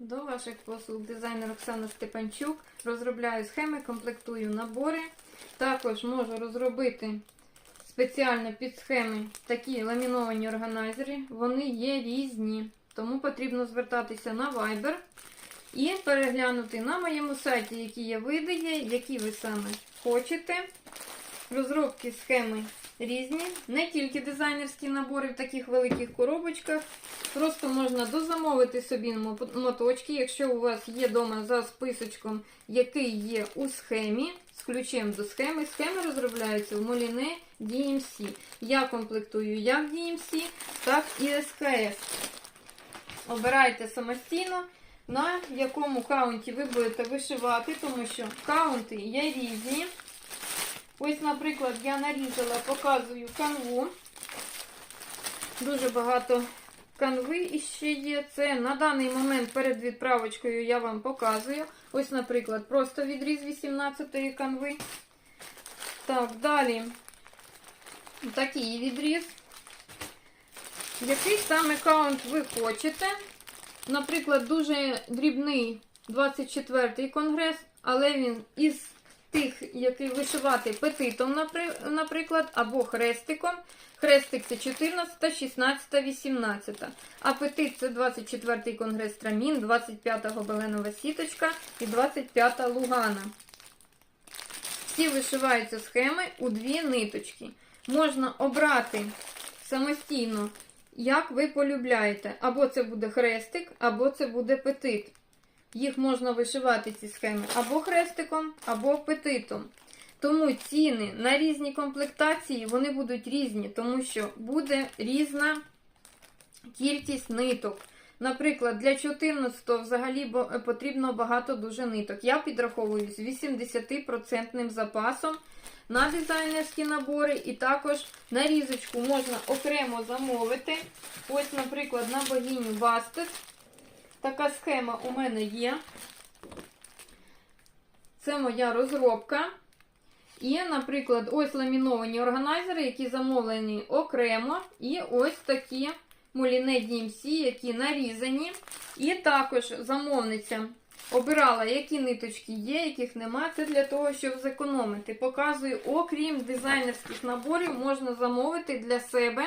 До ваших послуг дизайнер Оксана Степанчук. Розробляю схеми, комплектую набори. Також можу розробити спеціально під схеми такі ламіновані органайзери. Вони є різні, тому потрібно звертатися на Viber і переглянути на моєму сайті, які є види, які ви саме хочете. Розробки схеми різні, не тільки дизайнерські набори в таких великих коробочках. Просто можна дозамовити собі моточки, якщо у вас є вдома за списочком, який є у схемі, з ключем до схеми. Схеми розробляються в Moline DMC. Я комплектую як DMC, так і СКС. Обирайте самостійно, на якому каунті ви будете вишивати, тому що каунти є різні. Ось, наприклад, я нарізала, показую канву. Дуже багато канви іще є. Це на даний момент перед відправочкою я вам показую. Ось, наприклад, просто відріз 18-ї канви. Так, далі такий відріз. Який саме каунт ви хочете? Наприклад, дуже дрібний 24-й конгрес, але він із тих, який вишивати петитом, наприклад, або хрестиком. Хрестик це 14, 16, 18. А петит це 24-й конгрес Трамін, 25-го Беленова сіточка і 25-та Лугана. Всі вишиваються схеми у дві ниточки. Можна обрати самостійно, як ви полюбляєте. Або це буде хрестик, або це буде петит. Їх можна вишивати ці схеми або хрестиком, або петитом. Тому ціни на різні комплектації вони будуть різні, тому що буде різна кількість ниток. Наприклад, для 14 взагалі е, потрібно багато дуже ниток. Я підраховую з 80% запасом на дизайнерські набори, і також нарізочку можна окремо замовити. Ось, наприклад, на богиню Бастет. Така схема у мене є. Це моя розробка. І, наприклад, ось ламіновані органайзери, які замовлені окремо. І ось такі Moulinet DMC, які нарізані. І також замовниця обирала, які ниточки є, яких нема. Це для того, щоб зекономити. Показую, окрім дизайнерських наборів, можна замовити для себе.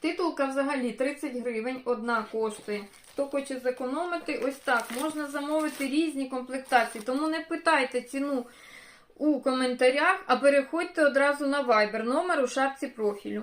Титулка взагалі 30 гривень, одна коштує. Хто хоче зекономити, ось так. Можна замовити різні комплектації. Тому не питайте ціну у коментарях, а переходьте одразу на Viber, номер у шапці профілю.